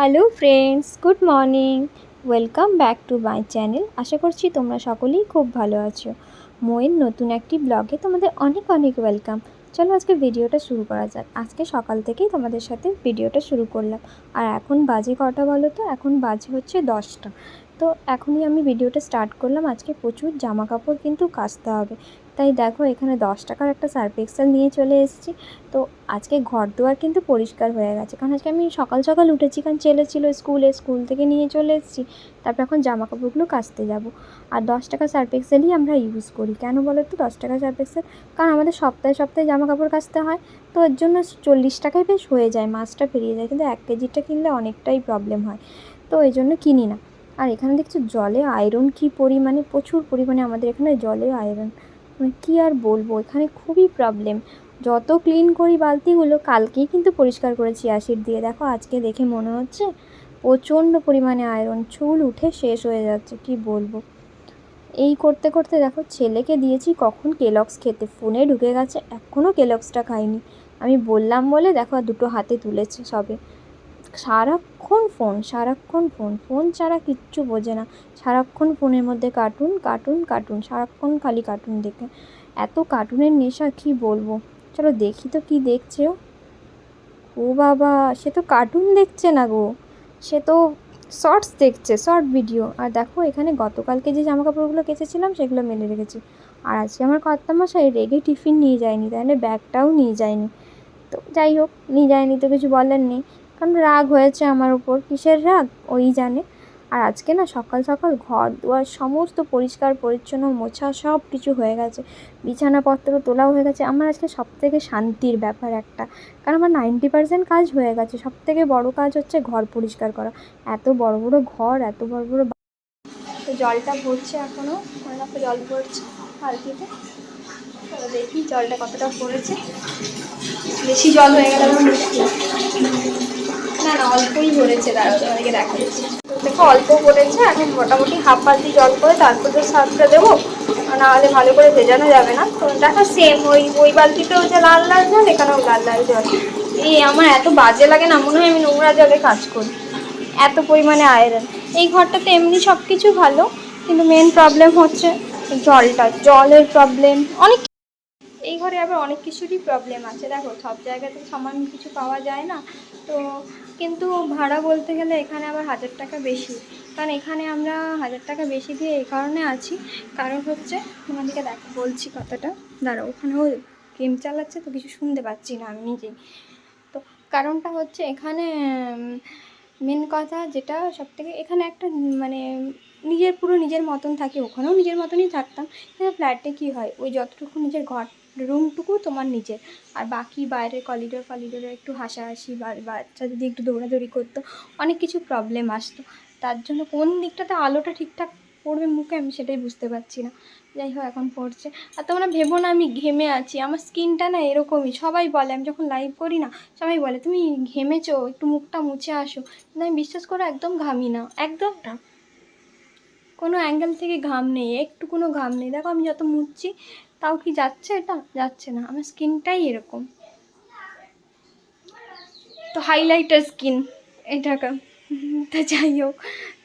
Hello friends good morning welcome back to my channel আশা করছি তোমরা সকলেই খুব ভালো আছো। মোয়ের নতুন একটি ব্লগে তোমাদের অনেক অনেক ওয়েলকাম চলো আজকে ভিডিওটা শুরু করা যাক। আজকে সকাল থেকেই তোমাদের সাথে ভিডিওটা শুরু করলাম। আর এখন বাজে কটা বলো তো? এখন বাজে হচ্ছে দশটা। তো এখনই আমি ভিডিওটা স্টার্ট করলাম। আজকে প্রচুর জামা কাপড় কিন্তু কাচতে হবে। তাই দেখো এখানে দশ টাকার একটা সার্ফ এক্সেল নিয়ে চলে এসেছি। তো আজকে ঘর দুয়ার কিন্তু পরিষ্কার হয়ে গেছে। কারণ আজকে আমি সকাল সকাল উঠেছি কারণ ছেলে ছিল স্কুলে, স্কুল থেকে নিয়ে চলে এসেছি। তারপর এখন জামা কাপড়গুলো কাচতে যাব। আর দশ টাকা সার্ফ এক্সেলই আমরা ইউজ করি। কেন বলো তো? দশ টাকা সার্ফ এক্সেল কারণ আমাদের সপ্তাহে সপ্তাহে জামা কাপড় কাচতে হয়। তো এর জন্য চল্লিশ টাকায় বেশ হয়ে যায়, মাছটা পেরিয়ে যায়। কিন্তু এক কেজিটা কিনলে অনেকটাই প্রবলেম হয়। তো এই জন্য কিনি না। আর এখানে দেখছ জলে আয়রন কী পরিমাণে, প্রচুর পরিমাণে আমাদের এখানে জলে আয়রন কী আর বলব? এখানে খুবই প্রবলেম যত ক্লিন করি বালতিগুলো, কালকেই কিন্তু পরিষ্কার করেছি অ্যাসিড দিয়ে। দেখো, আজকে দেখে মনে হচ্ছে প্রচণ্ড পরিমাণে আয়রন চুল উঠে শেষ হয়ে যাচ্ছে, কি বলব? এই করতে করতে দেখো, ছেলেকে দিয়েছি কখন কেলক্স খেতে। ফোনে ঢুকে গেছে এখনও কেলক্সটা খাইনি। আমি বললাম বলে দেখো দুটো হাতে তুলেছে সবে। সারাক্ষণ ফোন সারাক্ষণ ফোন ফোন ছাড়া কিচ্ছু বোঝে না। সারাক্ষণ ফোনের মধ্যে কার্টুন কার্টুন কার্টুন, সারাক্ষণ খালি কার্টুন দেখে। এত কার্টুনের নেশা কি বলব? চলো দেখি তো কি দেখছে ও। ও বাবা, সে তো কার্টুন দেখছে না গো। সে তো শর্টস দেখছে, শর্ট ভিডিও। আর দেখো, এখানে গতকালকে যে জামা কাপড়গুলো কেচেছিলাম, সেগুলো মেলে রেখেছি। আর আজকে আমার কর্তামশাই রেগে টিফিন নিয়ে যায়নি, তাহলে ব্যাগটাও নিয়ে যায়নি। তো যাই হোক, নিয়ে যায়নি তো কিছু বলার নেই। কারণ রাগ হয়েছে আমার উপর। কিসের রাগ? ওই জানে। আর আজকে না সকাল সকাল ঘর দুয়ার সমস্ত পরিষ্কার, পরিচ্ছন্ন, মোছা সব কিছু হয়ে গেছে। বিছানাপত্র তোলাও হয়ে গেছে। আমার আজকে সব থেকে শান্তির ব্যাপার একটা। কারণ আমার নাইনটি পার্সেন্ট কাজ হয়ে গেছে। সব থেকে বড়ো কাজ হচ্ছে ঘর পরিষ্কার করা। এত বড় বড় ঘর, এত বড় বড় জলটা ভরছে এখনও জল ভরছে বালতিতে দেখি জলটা কতটা পড়েছে বেশি জল হয়ে গেলে না না, অল্পই ভরেছে দাঁড়াও তোমাদেরকে দেখা দেখো, অল্প পড়েছে এখন মোটামুটি হাফ বালতি জল করে তারপর তো সার্ফটা দেবো। না হলে ভালো করে ভেজানো যাবে না। তো দেখো সেম ওই ওই বালতিতেও যে লাল লাল জল, এখানেও লাল লাল জল। এই আমার এত বাজে লাগে না, মনে হয় আমি নোংরা জলে কাজ করি। এত পরিমাণে আয়রন এই ঘরটাতে এমনি সব কিছু ভালো, কিন্তু মেন প্রবলেম হচ্ছে জলটা, জলের প্রবলেম অনেক এই ঘরে আবার অনেক কিছুরই প্রবলেম আছে। দেখো, সব জায়গাতে সমান কিছু পাওয়া যায় না। তো কিন্তু ভাড়া বলতে গেলে এখানে আবার হাজার টাকা বেশি। কারণ এখানে আমরা হাজার টাকা বেশি দিয়ে এই কারণে আছি। কারণ হচ্ছে তোমাদেরকে দেখো, বলছি কথাটা। দাঁড়াও, ওখানেও গেম চালাচ্ছে তো কিছু শুনতে পাচ্ছি না আমি নিজেই। তো কারণটা হচ্ছে এখানে মেন কথা যেটা সব থেকে এখানে একটা মানে নিজের পুরো নিজের মতন থাকে। ওখানেও নিজের মতনই থাকতাম। কিন্তু ফ্ল্যাটে কী হয়? ওই যতটুকু নিজের ঘর রুমটুকু তোমার নিজের। আর বাকি বাইরের কলিডোর ফলিডোরে একটু হাসাহাসি বাচ্চা যদি একটু দৌড়াদৌড়ি করতো, অনেক কিছু প্রবলেম আসতো। তার জন্য কোন দিকটাতে আলোটা ঠিকঠাক পড়বে মুখে আমি সেটাই বুঝতে পারছি না। যাই হোক, এখন পড়ছে। আর তোমরা ভেবো না আমি ঘেমে আছি। আমার স্কিনটা না এরকমই। সবাই বলে, আমি যখন লাইভ করি না, সবাই বলে, তুমি ঘেমেছো, একটু মুখটা মুছে আসো। কিন্তু আমি বিশ্বাস করো একদম ঘামি না। একদম না। কোনো অ্যাঙ্গেল থেকে ঘাম নেই। একটু কোনো ঘাম নেই। দেখো আমি যত মুছছি তাও কি যাচ্ছে এটা? যাচ্ছে না। আমার স্কিনটাই এরকম। তো হাইলাইটার স্কিন এটা তা যাই হোক।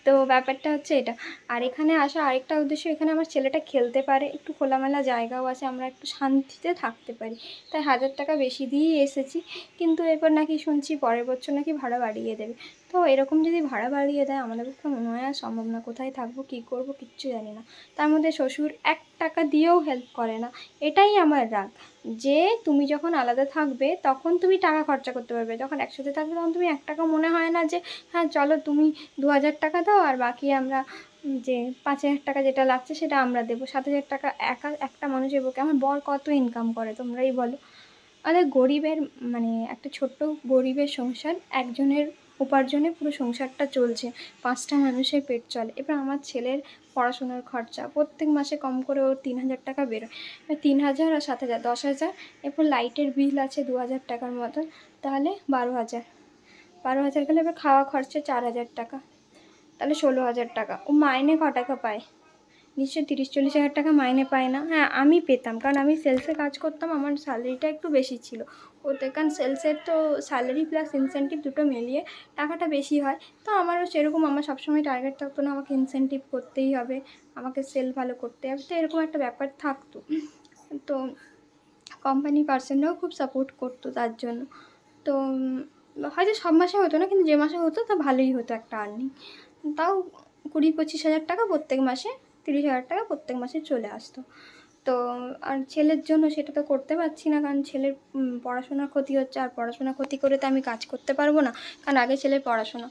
তো ব্যাপারটা হচ্ছে এটা। আর এখানে আসা আরেকটা উদ্দেশ্য, এখানে আমার ছেলেটা খেলতে পারে, একটু খোলামেলা জায়গাও আছে, আমরা একটু শান্তিতে থাকতে পারি। তাই হাজার টাকা বেশি দিয়েই এসেছি, কিন্তু এরপর নাকি শুনছি পরের বছর নাকি ভাড়া বাড়িয়ে দেবে। তো এরকম যদি ভাড়া বাড়িয়ে দেয়, আমাদের পক্ষে মনে হয় আর সম্ভব না, কোথায় থাকব, কী করব, কিচ্ছু জানি না। তার মধ্যে শ্বশুর এক টাকা দিয়েও হেল্প করে না, এটাই আমার রাগ। যে তুমি যখন আলাদা থাকবে, তখন তুমি টাকা খরচা করতে পারবে। যখন একসাথে থাকবে, তখন তুমি এক টাকা মনে হয় না যে হ্যাঁ চলো তুমি দু হাজার টাকা দাও, আর বাকি আমরা যে পাঁচ হাজার টাকা যেটা লাগছে, সেটা আমরা দেবো। সাত হাজার টাকা একা একটা মানুষের পক্ষে আমার বর কত ইনকাম করে, তোমরাই বলো। আমাদের গরিবের মানে একটা ছোট্ট গরিবের সংসার, একজনের উপার্জনে পুরো সংসারটা চলছে। পাঁচটা মানুষের পেট চলে। এবার আমার ছেলের পড়াশোনার খরচা। প্রত্যেক মাসে কম করে ওর তিন হাজার টাকা বেরোয়। তিন হাজার আর সাত হাজার, দশ হাজার। এরপর লাইটের বিল আছে দু হাজার টাকার মতন। তাহলে বারো হাজার। বারো হাজার গেলে এবার খাওয়া খরচা চার হাজার টাকা। তাহলে ষোলো হাজার টাকা। ও মাইনে ক টাকা পায়? নিশ্চয়ই তিরিশ, চল্লিশ হাজার টাকা মাইনে পায় না। হ্যাঁ আমি পেতাম, কারণ আমি সেলসে কাজ করতাম, আমার স্যালারিটা একটু বেশি ছিল। ওতে কারণ সেলসের তো স্যালারি প্লাস ইনসেন্টিভ দুটো মিলিয়ে টাকাটা বেশি হয়। তো আমারও সেরকম, আমার সবসময় টার্গেট থাকতো না, আমাকে ইনসেন্টিভ করতেই হবে, আমাকে সেল ভালো করতে হবে। তো এরকম একটা ব্যাপার থাকতো। তো কোম্পানি পার্সেন্টরাও খুব সাপোর্ট করতো তার জন্য। তো হয়তো সব মাসে হতো না, কিন্তু যে মাসে হতো, তা ভালোই হতো একটা আর্নিং তাও কুড়ি, পঁচিশ হাজার টাকা প্রত্যেক মাসে তিরিশ হাজার টাকা প্রত্যেক মাসে চলে আসতো। তো, আর ছেলের জন্য সেটা তো করতে পারছি না, কারণ ছেলের পড়াশোনার ক্ষতি হচ্ছে, আর পড়াশোনার ক্ষতি করে তো আমি কাজ করতে পারব না, কারণ আগে ছেলের পড়াশোনা।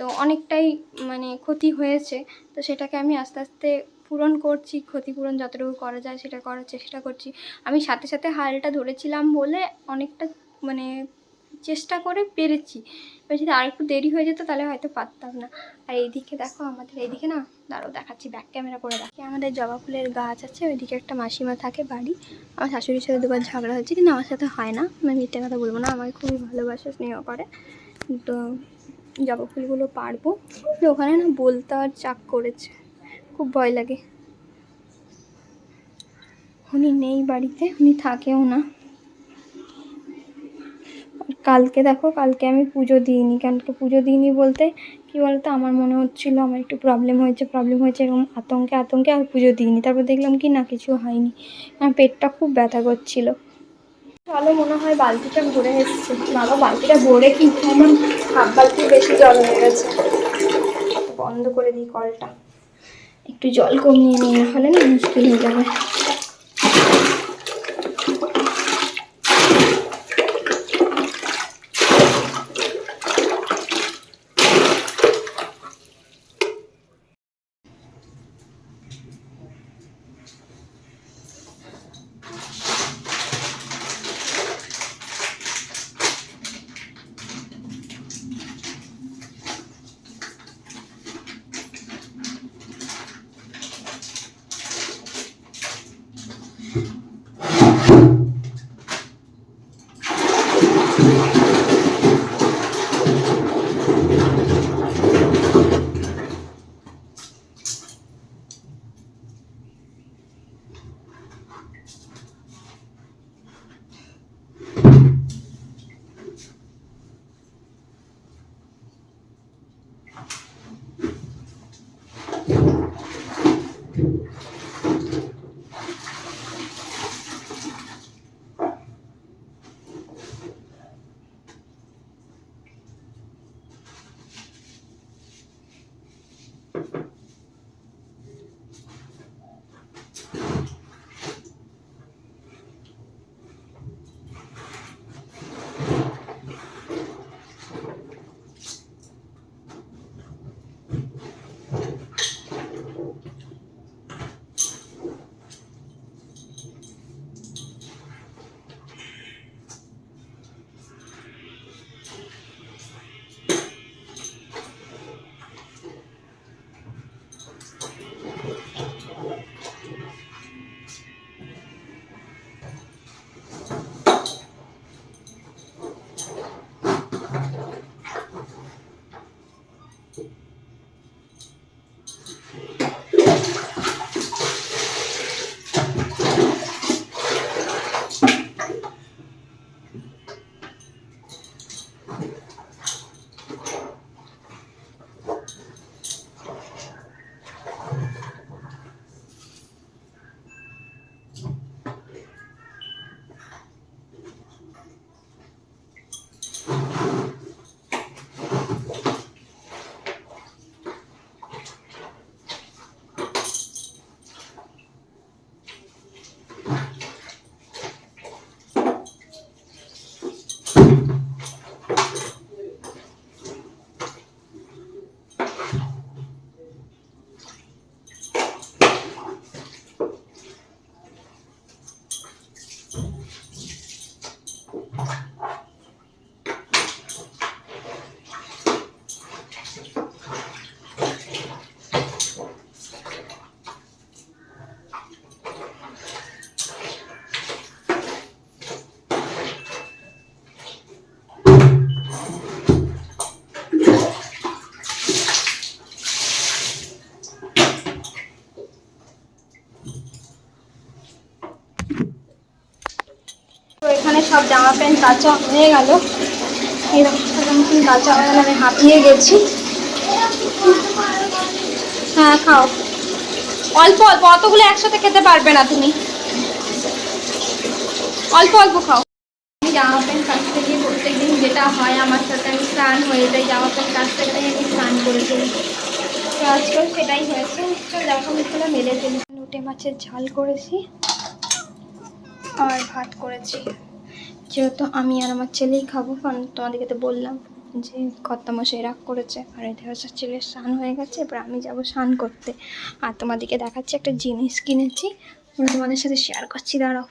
তো অনেকটাই মানে ক্ষতি হয়েছে, তো সেটাকে আমি আস্তে আস্তে পূরণ করছি, ক্ষতিপূরণ যতটুকু করা যায় সেটা করার চেষ্টা করছি। আমি সাথে সাথে হালটা ধরেছিলাম বলে অনেকটা মানে চেষ্টা করে পেরেছি। এবার যদি আরেকটু দেরি হয়ে যেত তাহলে হয়তো পারতাম না। আর এইদিকে দেখো আমাদের, এইদিকে না, দাঁড়াও দেখাচ্ছি ব্যাক ক্যামেরা করে রাখি। আমাদের জবা ফুলের গাছ আছে, ওইদিকে একটা মাসিমা থাকে বাড়ি। আমার শাশুড়ির সাথে দুবার ঝগড়া হচ্ছে কিন্তু আমার সাথে হয় না। আমি মিথ্যে কথা বলব না, আমাকে খুবই ভালোবাসে, স্নেহ করে। তো জবা ফুলগুলো পারব। ওখানে না বলতে আর চাক করেছে। খুব ভয় লাগে। উনি নেই বাড়িতে, উনি থাকেও না। আর কালকে দেখো, কালকে আমি পুজো দিইনি। কালকে পুজো দিইনি বলতে কি বলতো, আমার মনে হচ্ছিল আমার একটু প্রবলেম হয়েছে প্রবলেম হয়েছে, এরকম আতঙ্কে আতঙ্কে আর পুজো দিইনি। তারপর দেখলাম কি না কিছু হয়নি। আমার পেটটা খুব ব্যথা করছিল। চলো মনে হয় বালতিটা ভরে এসছে। বাবা বালতিটা ভরে কি আমার হাফ বালতি বেশি জল হয়ে গেছে। বন্ধ করে দিই কলটা। একটু জল কমিয়ে নিয়ে হলে না মুশকিল হয়ে যাবে। Спасибо. জামা প্যান্ট কাঁচা হয়ে গেল। এরকম কাঁচা হয়ে গেল, আমি হাঁপিয়ে গেছি। হ্যাঁ খাও। অল্প অল্প, অতগুলো একসাথে খেতে পারবে না তুমি। অল্প অল্প খাও। আমি জামা প্যান্ট কাচতে গিয়ে প্রত্যেক দিন যেটা হয়, আমার সাথে আমি স্নান হয়ে যাই জামা প্যান্ট কাচতে গেলে আমি স্নান করে ফেলি। তো আজকাল সেটাই হয়েছে। তো জামা কাপড়গুলো মেলে ফেলি লোটে মাছের ঝাল করেছি আর ভাত করেছি। যেহেতু আমি আর আমার ছেলেই খাব, কারণ তোমাদেরকে তো বললাম যে কর্তামশাই রাগ করেছে। আর এদের হচ্ছে ছেলের স্নান হয়ে গেছে, এবার আমি যাব স্নান করতে। আর তোমাদেরকে দেখাচ্ছি একটা জিনিস কিনেছি তোমাদের সাথে শেয়ার করছি, দাঁড়াও।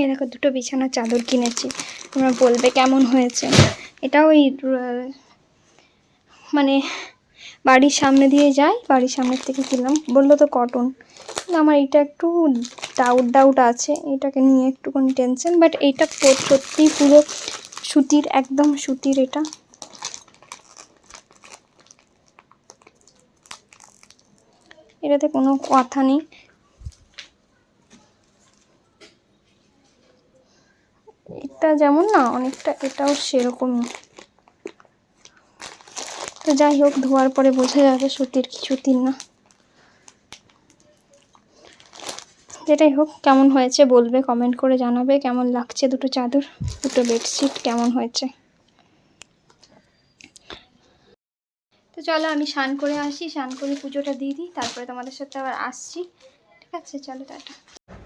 এই দেখো দুটো বিছানার চাদর কিনেছি, তোমরা বলবে কেমন হয়েছে। এটা ওই মানে বাড়ির সামনে দিয়ে যাই, বাড়ির সামনের থেকে কিনলাম। বলল তো কটন আমার এটা একটু ডাউট ডাউট আছে। এটাকে নিয়ে একটুখানি টেনশন বাট এইটা সত্যিই পুরো সুতির, একদম সুতির এটা। এটাতে কোনো কথা নেই। এটা যেমন না, অনেকটা এটাও সেরকমই। তো যাই হোক, ধোয়ার পরে বোঝা যাবে সুতির কি সুতির না। যেটাই হোক, কেমন হয়েছে বলবে কমেন্ট করে জানাবে, কেমন লাগছে দুটো চাদর, দুটো বেডশিট কেমন হয়েছে? তো চলো আমি স্নান করে আসি, স্নান করে পুজোটা দিয়ে দিই, তারপরে তোমাদের সাথে আবার আসছি। ঠিক আছে, চলো টাটা।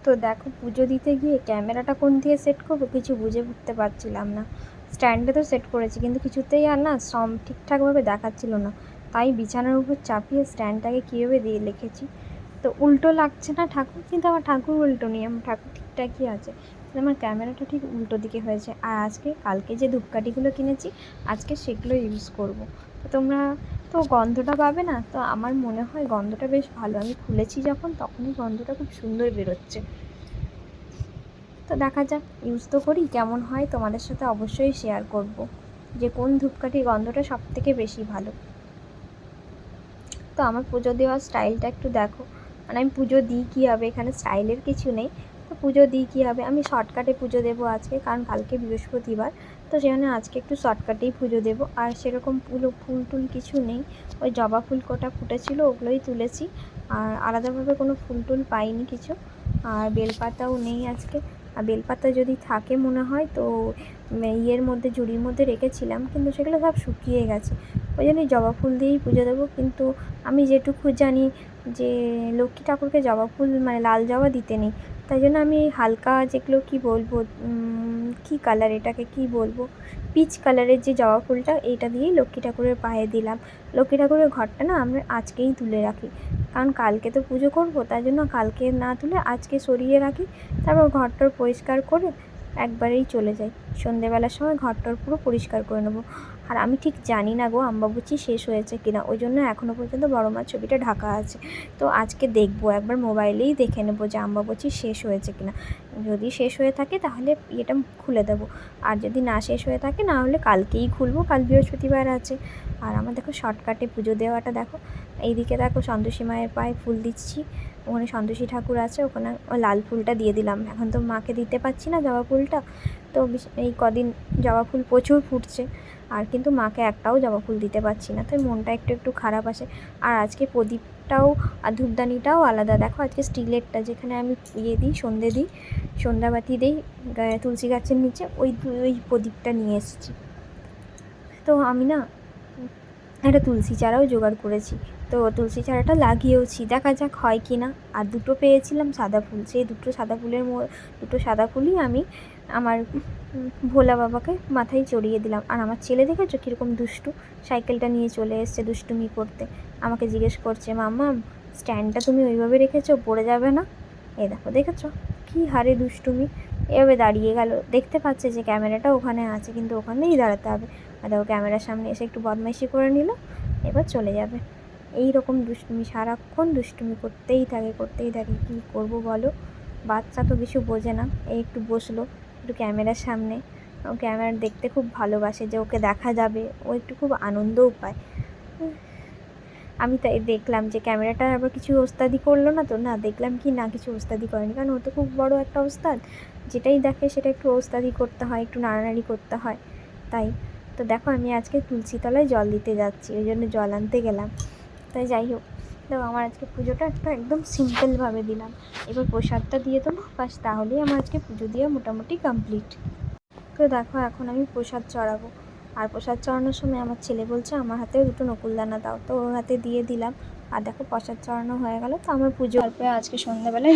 তো দেখো, পুজো দিতে গিয়ে ক্যামেরাটা কোন দিয়ে সেট করব? কিছু বুঝে উঠতে পারছিলাম না। স্ট্যান্ডে তো সেট করেছি, কিন্তু কিছুতেই আর না সম ঠিকঠাকভাবে দেখাচ্ছিল না। তাই বিছানার উপর চাপিয়ে স্ট্যান্ডটাকে কীভাবে দিয়ে লিখেছি? তো উল্টো লাগছে না ঠাকুর, কিন্তু আমার ঠাকুর উল্টো নেই, আমার ঠাকুর ঠিকঠাকই আছে। আমার ক্যামেরাটা ঠিক উল্টো দিকে হয়েছে। আর আজকে, কালকে যে ধূপকাঠিগুলো কিনেছি, আজকে সেগুলো ইউজ করব। তো তোমরা, তো গন্ধটা পাবে না? তো আমার মনে হয় গন্ধটা বেশ ভালো। আমি খুলেছি যখন, তখনই গন্ধটা খুব সুন্দর বেরোচ্ছে। দেখা যাক ইউজ তো করি, কেমন হয় তোমাদের সাথে অবশ্যই শেয়ার করব, যে কোন ধূপকাঠির গন্ধটা সব থেকে বেশি ভালো। তো আমার পুজো দেওয়ার স্টাইলটা একটু দেখো মানে আমি পুজো দিই কী হবে, এখানে স্টাইলের কিছু নেই, তো পুজো দিই কী হবে, আমি শর্টকাটে পুজো দেবো আজকে, কারণ কালকে বৃহস্পতিবার, তো সেখানে আজকে একটু শর্টকাটেই পুজো দেবো, আর সেরকম ফুল ফুল টুল কিছু নেই, ওই জবা ফুল কটা ফুটেছিল, ওগুলোই তুলেছি, আর আলাদাভাবে কোনো ফুল টুল পাইনি কিছু, আর বেলপাতাও নেই আজকে আর বেলপাতা যদি থাকে মনে হয় তো ইয়ের মধ্যে ঝুড়ির মধ্যে রেখেছিলাম, কিন্তু সেগুলো সব শুকিয়ে গেছে। ওই জন্যই জবা ফুল দিয়েই পুজো দেবো, কিন্তু আমি যেটুকু জানি যে, লক্ষ্মী ঠাকুরকে জবা ফুল মানে লাল জবা দিতে নেই। তাই জন্য আমি হালকা যেগুলো কি বলব কি কালার এটাকে কি বলব পিচ কালারের যে জবা ফুলটা, এইটা দিয়েই লক্ষ্মী ঠাকুরের পায়ে দিলাম। লক্ষ্মী ঠাকুরের ঘরটা না আমরা আজকেই তুলে রাখি। কারণ কালকে তো পুজো করব, তার জন্য কালকে না তুলে আজকে সরিয়ে রাখি। তারপর ঘরটার পরিষ্কার করে একবারেই চলে যাই। সন্ধেবেলার সময় ঘরটর পুরো পরিষ্কার করে নেব। আর আমি ঠিক জানি না গো, আম্বাবুচি শেষ হয়েছে কিনা ওই জন্য এখনও পর্যন্ত বড় মার ছবিটা ঢাকা আছে। তো আজকে দেখব, একবার মোবাইলেই দেখে নেব যে আম্বাবুচি শেষ হয়েছে কিনা যদি শেষ হয়ে থাকে তাহলে এটা খুলে দেবো। আর যদি না শেষ হয়ে থাকে, না হলে কালকেই খুলবো, কাল বৃহস্পতিবার আছে। আর আমার দেখো শর্টকাটে পুজো দেওয়াটা দেখো। এইদিকে দেখো সন্তোষী মায়ের পায়ে ফুল দিচ্ছি। ওখানে সন্তোষী ঠাকুর আছে, ওখানে লাল ফুলটা দিয়ে দিলাম। এখন তো মাকে দিতে পারছি না জবা ফুলটা, তো এই কদিন জবা ফুল প্রচুর ফুটছে, আর কিন্তু মাকে একটাও জবা ফুল দিতে পারছি না, তাই মনটা একটু একটু খারাপ আছে। আর আজকে প্রদীপটাও আর ধূপদানিটাও আলাদা। দেখো আজকে স্টিলেরটা, যেখানে আমি ইয়ে দিই, সন্ধে দিই, সন্ধ্যাবাতি দিই তুলসী গাছের নিচে, ওই ওই প্রদীপটা নিয়ে এসেছি। তো আমি না একটা তুলসী চারাও জোগাড় করেছি। তো তুলসী চারাটা লাগিয়েওছি, দেখা যাক হয় কি না আর দুটো পেয়েছিলাম সাদা ফুল, সেই দুটো সাদা ফুলের দুটো সাদা ফুলই আমি আমার ভোলা বাবাকে মাথায় চড়িয়ে দিলাম। আর আমার ছেলে দেখেছ কীরকম দুষ্টু? সাইকেলটা নিয়ে চলে এসছে দুষ্টুমি করতে। আমাকে জিজ্ঞেস করছে, মাম্মা, স্ট্যান্ডটা তুমি ওইভাবে রেখেছো, পড়ে যাবে না? এ দেখো, দেখেছ? কী হারে দুষ্টুমি। এভাবে দাঁড়িয়ে গেল। দেখতে পাচ্ছে যে ক্যামেরাটা ওখানে আছে, কিন্তু ওখানেই দাঁড়াতে হবে। আর দেখো, ক্যামেরার সামনে এসে একটু বদমাইশি করে নিল, এবার চলে যাবে। এই রকম দুষ্টুমি, সারাক্ষণ দুষ্টুমি করতেই থাকে করতেই থাকে। কী করব বলো? বাচ্চা তো কিছু বোঝে না। এই একটু বসল, একটু ক্যামেরার সামনে। ও ক্যামেরা দেখতে খুব ভালোবাসে যে ওকে দেখা যাবে। ও একটু খুব আনন্দও পায়। আমি তাই দেখলাম যে ক্যামেরাটা আবার কিছু ওস্তাদি করল না তো? না, দেখলাম কি না, কিছু ওস্তাদি করেনি। কারণ ও তো খুব বড় একটা ওস্তাদ। যেটাই দেখে সেটা একটু ওস্তাদি করতে হয়, একটু নাড়ানাড়ি করতে হয়। তাই, তো দেখো আমি আজকে তুলসী তলায় জল দিতে যাচ্ছি। ওই জন্য জল আনতে গেলাম। তাই যাই হোক তো আমার আজকে পুজোটা একটা একদম সিম্পলভাবে দিলাম। এবার প্রসাদটা দিয়ে দেবো বাস তাহলেই আমার আজকে পুজো দিয়ে মোটামুটি কমপ্লিট তো দেখো, এখন আমি প্রসাদ চড়াবো। আর প্রসাদ চড়ানোর সময় আমার ছেলে বলছে, আমার হাতে দুটো নকুলদানা দাও। তো ওর হাতে দিয়ে দিলাম। আর দেখো, প্রসাদ চড়ানো হয়ে গেল, তো আমার পুজো তারপরে আজকে সন্ধ্যাবেলায়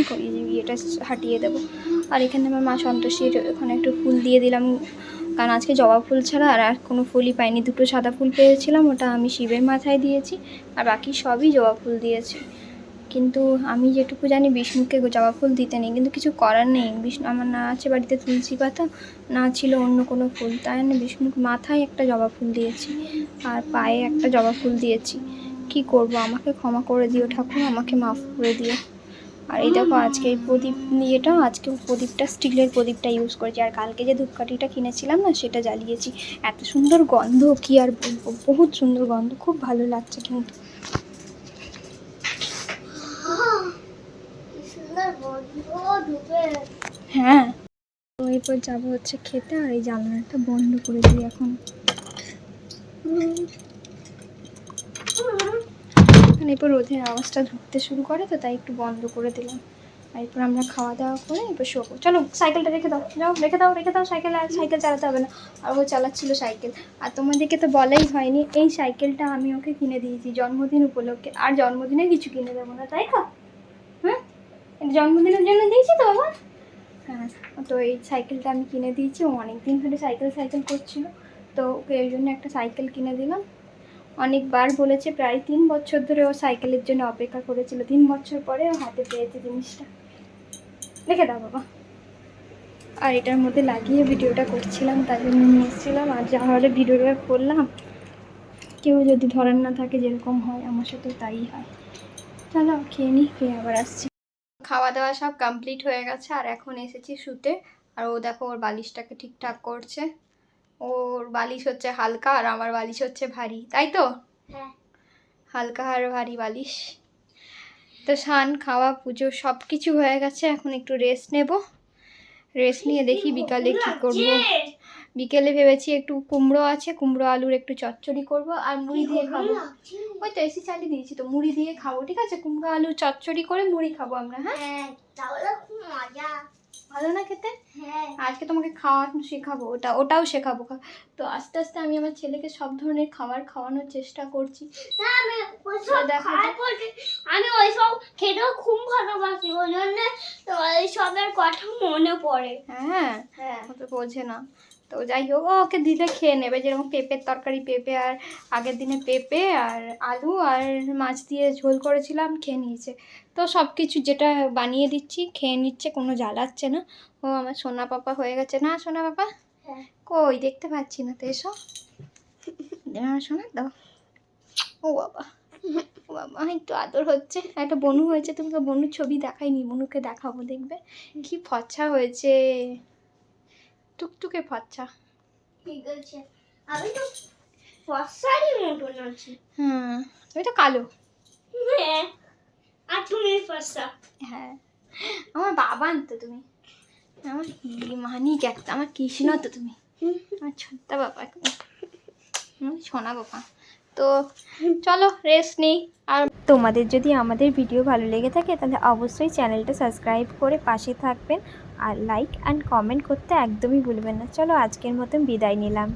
বিয়েটা হাঁটিয়ে দেবো। আর এখানে আমার মা সন্তোষীর ওখানে একটু ফুল দিয়ে দিলাম। কারণ আজকে জবা ফুল ছাড়া আর আর কোনো ফুলই পাইনি। দুটো সাদা ফুল পেয়েছিলাম, ওটা আমি শিবের মাথায় দিয়েছি, আর বাকি সবই জবা ফুল দিয়েছি। কিন্তু আমি যেটুকু জানি বিষ্ণুকে জবা ফুল দিতে নেই, কিন্তু কিছু করার নেই। বিষ্ণু, আমার না আছে বাড়িতে তুলসী পাতা, না ছিল অন্য কোনো ফুল, তাই আমি বিষ্ণুর মাথায় একটা জবা ফুল দিয়েছি, আর পায়ে একটা জবা ফুল দিয়েছি। কি করব? আমাকে ক্ষমা করে দিও ঠাকুর, আমাকে মাফ করে দিও। আর এই দেখো আজকে এই প্রদীপ নিয়েটা আজকে প্রদীপটা, স্টিলের প্রদীপটা ইউজ করেছি। আর কালকে যে ধূপকাঠিটা কিনেছিলাম না, সেটা জ্বালিয়েছি। এত সুন্দর গন্ধ, কি আর বলব? বহুত সুন্দর গন্ধ, খুব ভালো লাগছে কিন্তু। হ্যাঁ। তো এরপর যাব হচ্ছে খেতে, আর এই জানলাটা বন্ধ করে দিই এখন। কারণ এরপর রোদের আওয়াজটা ঢুকতে শুরু করে, তো তাই একটু বন্ধ করে দিলাম। এরপর আমরা খাওয়া দাওয়া করে এরপর শোবো। চলো, সাইকেলটা রেখে দাও। যাও, রেখে দাও রেখে দাও, সাইকেল আর সাইকেল চালাতে হবে না। আর ও চালাচ্ছিল সাইকেল। আর তোমাদেরকে তো বলাই হয়নি, এই সাইকেলটা আমি ওকে কিনে দিয়েছি জন্মদিন উপলক্ষে। আর জন্মদিনে কিছু কিনে দেবো না, তাই তো? হ্যাঁ জন্মদিনের জন্য দিয়েছি তো বাবা? হ্যাঁ তো এই সাইকেলটা আমি কিনে দিয়েছি। ও অনেক দিন ধরে সাইকেল সাইকেল করছিল। তো ওকে এই জন্য একটা সাইকেল কিনে দিলাম। অনেকবার বলেছে, প্রায় তিন বছর ধরে ও সাইকেলের জন্য অপেক্ষা করেছিল। তিন বছর পরে ও হাতে পেয়েছে জিনিসটা। রেখে দাও বাবা। আর এটার মধ্যে লাগিয়ে ভিডিওটা করছিলাম, তাই জন্য নিয়ে এসেছিলাম। আর যা হলে ভিডিওটা করলাম। কেউ যদি ধরার না থাকে, যেরকম হয়, আমার সাথে তাই হয়। চলো, খেয়ে নিই খেয়ে আবার আসছি। খাওয়া দাওয়া সব কমপ্লিট হয়ে গেছে, আর এখন এসেছি শুতে। আর ও দেখো, ওর বালিশটাকে ঠিকঠাক করছে। ওর বালিশ হচ্ছে হালকা আর আমার বালিশ হচ্ছে ভারী তাই তো? হ্যাঁ। হালকা আর ভারী বালিশ। তো স্নান খাওয়া পুজো সব কিছু হয়ে গেছে এখন একটু রেস্ট নেব। রেস্ট নিয়ে দেখি বিকালে কি করব। বিকেলে ভেবেছি একটু কুমড়ো আছে কুমড়ো আলুর একটু চচ্চড়ি করব আর মুড়ি দিয়ে খাব। ওই তো এসি চালিয়ে দিয়েছি তো মুড়ি দিয়ে খাব ঠিক আছে? কুমড়ো আলু চচ্চড়ি করে মুড়ি খাব আমরা হ্যাঁ? ভালো না খেতে? হ্যাঁ। আজকে তোমাকে খাওয়ানো শেখাবো ওটা ওটাও শেখাবো। তো আস্তে আস্তে আমি আমার ছেলেকে সব ধরনের খাবার খাওয়ানোর চেষ্টা করছি। না আমি আমি ওইসব খেতেও খুব ভালোবাসি ওই জন্য তো ওইসবের কথা মনে পড়ে। হ্যাঁ? হ্যাঁ। তো বোঝে না। তো যাই হোক ওকে দিলে খেয়ে নেবে যেরকম পেঁপের তরকারি পেঁপে আর আগের দিনে পেঁপে আর আলু আর মাছ দিয়ে ঝোল করেছিলাম খেয়ে নিয়েছে। তো সব কিছু যেটা বানিয়ে দিচ্ছি খেয়ে নিচ্ছে কোনো জ্বালাচ্ছে না। ও আমার সোনা পাপা হয়ে গেছে না সোনা পাপা? হ্যাঁ। কই দেখতে পাচ্ছি না তো এসো। আমার সোনা দাও ও বাবা ও বাবা একটু আদর হচ্ছে। একটা বনু হয়েছে তোমাকে বনুর ছবি দেখাইনি বনুকে দেখাবো দেখবে। কি ফচ্ছা হয়েছে। টুকটুকে ফচ্ছা। ঠিক আছে। আমি তো মতন আছি। হুম তুমি তো কালো। হ্যাঁ। আর তুমি ফসা হ্যাঁ। আমার বাবা তো তুমি। আমার মানিক একটা আমার কৃষ্ণ তো তুমি। আমার ছোট্ট বাবা সোনা বাবা। তো চলো রেস্ট নেই। আর তোমাদের যদি আমাদের ভিডিও ভালো লেগে থাকে তাহলে অবশ্যই চ্যানেলটা সাবস্ক্রাইব করে পাশে থাকবেন। আর লাইক অ্যান্ড কমেন্ট করতে একদমই ভুলবেন না। চলো আজকের মতন বিদায় নিলাম।